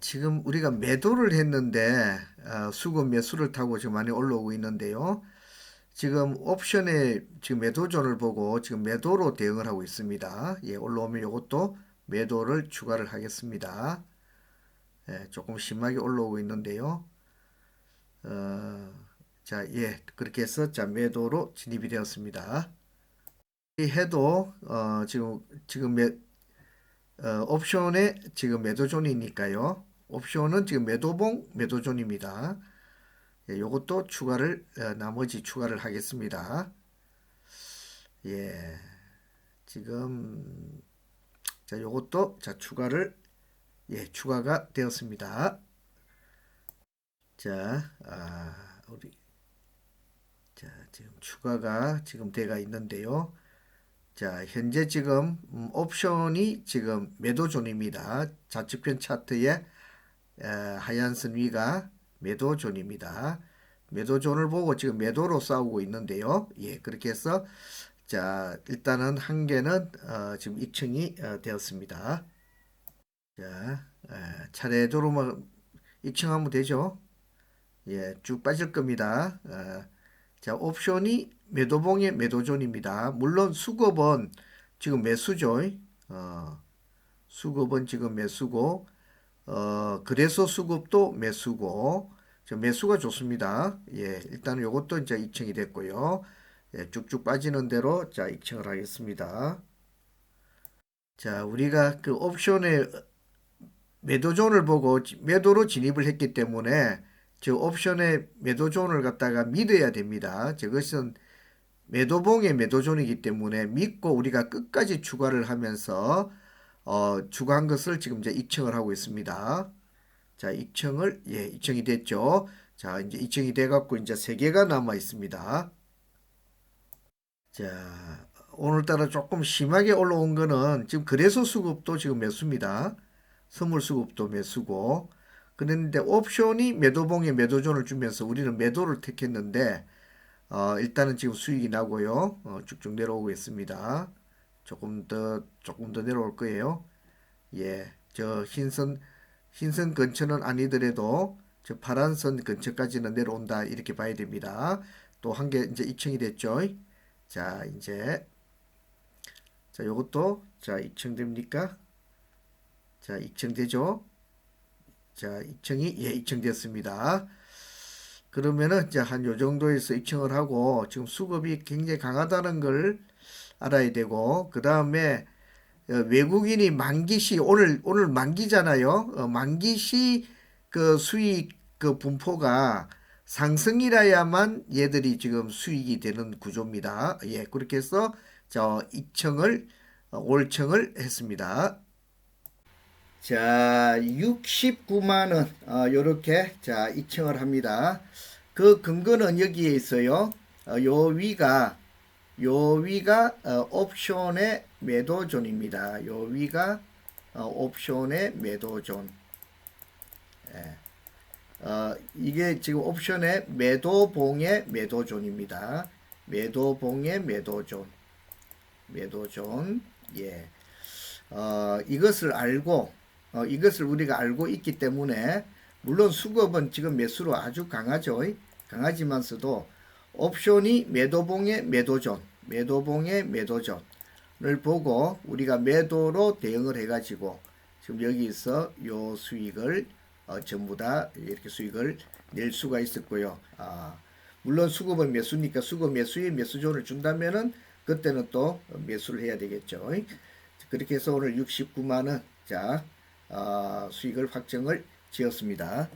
지금 우리가 매도를 했는데 어, 수급 매수를 타고 지금 많이 올라오고 있는데요. 지금 옵션에 지금 매도존을 보고 지금 매도로 대응을 하고 있습니다. 예, 올라오면 이것도 매도를 추가를 하겠습니다. 예, 조금 심하게 올라오고 있는데요. 어, 자, 예, 그렇게 해서 자 매도로 진입이 되었습니다. 이 해도 어, 지금 지금 매 어, 옵션에 지금 매도존이니까요. 옵션은 지금 매도봉 매도존입니다. 예, 요것도 추가를 어, 나머지 추가를 하겠습니다. 예. 지금 자, 요것도 자, 추가를 예, 추가가 되었습니다. 자, 아, 우리 자, 지금 추가가 지금 돼가 있는데요. 자, 현재 지금 음, 옵션이 지금 매도존입니다. 좌측편 차트에 에, 하얀 선 위가 매도존입니다. 매도존을 보고 지금 매도로 싸우고 있는데요. 예, 그렇게 해서 자, 일단은 한 개는 어, 지금 입증이 어, 되었습니다. 자, 에, 차례대로 뭐 입증하면 되죠. 예, 쭉 빠질 겁니다. 어, 자, 옵션이 매도봉의 매도존입니다. 물론 수급은 지금 매수죠. 어, 수급은 지금 매수고, 어, 그래서 수급도 매수고, 저 매수가 좋습니다. 예, 일단은 요것도 이제 입증이 됐고요. 예, 쭉쭉 빠지는 대로 자, 입증을 하겠습니다. 자, 우리가 그 옵션의 매도존을 보고 지- 매도로 진입을 했기 때문에 저 옵션의 매도존을 갖다가 믿어야 됩니다. 저것은 매도봉의 매도존이기 때문에 믿고 우리가 끝까지 추가를 하면서 어, 추가한 것을 지금 이제 입증을 하고 있습니다. 자, 입증을 예, 입증이 됐죠. 자, 이제 입증이 돼 갖고 이제 세 개가 남아 있습니다. 자, 오늘따라 조금 심하게 올라온 거는 지금 그래서 수급도 지금 매수입니다. 선물 수급도 매수고 그랬는데 옵션이 매도봉에 매도존을 주면서 우리는 매도를 택했는데 어, 일단은 지금 수익이 나고요. 어, 쭉쭉 내려오고 있습니다. 조금 더 조금 더 내려올 거예요. 예, 저 흰선 흰선 근처는 아니더라도 저 파란 선 근처까지는 내려온다 이렇게 봐야 됩니다. 또 한 개 이제 입증이 됐죠. 자, 이제 자, 요것도 자, 입증됩니까? 자, 입증되죠? 자, 입증이 예, 입증됐습니다. 그러면은 이제 한 요 정도에서 입증을 하고 지금 수급이 굉장히 강하다는 걸 알아야 되고 그 다음에 어, 외국인이 만기시 오늘 오늘 만기잖아요. 어, 만기시 그 수익 그 분포가 상승이라야만 얘들이 지금 수익이 되는 구조입니다. 예, 그렇게 해서 저 입청을 어, 올청을 했습니다. 자, 69만 원, 어, 요렇게, 자, 입청을 합니다. 그 근거는 여기에 있어요. 어, 요 위가, 요 위가, 어, 옵션의 매도존입니다. 요 위가, 어, 옵션의 매도존. 예. 어, 이게 지금 옵션의 매도봉의 매도존입니다. 매도봉의 매도존. 매도존. 예. 어, 이것을 알고 어, 이것을 우리가 알고 있기 때문에 물론 수급은 지금 매수로 아주 강하죠. 강하지만서도 옵션이 매도봉의 매도존, 매도봉의 매도존을 보고 우리가 매도로 대응을 해가지고 지금 여기서 요 수익을 어, 전부 다 이렇게 수익을 낼 수가 있었고요. 아, 물론 수급은 매수니까 수급 매수에 매수존을 준다면은 그때는 또 매수를 해야 되겠죠. 그렇게 해서 오늘 69만 원, 자, 어, 수익을 확정을 지었습니다.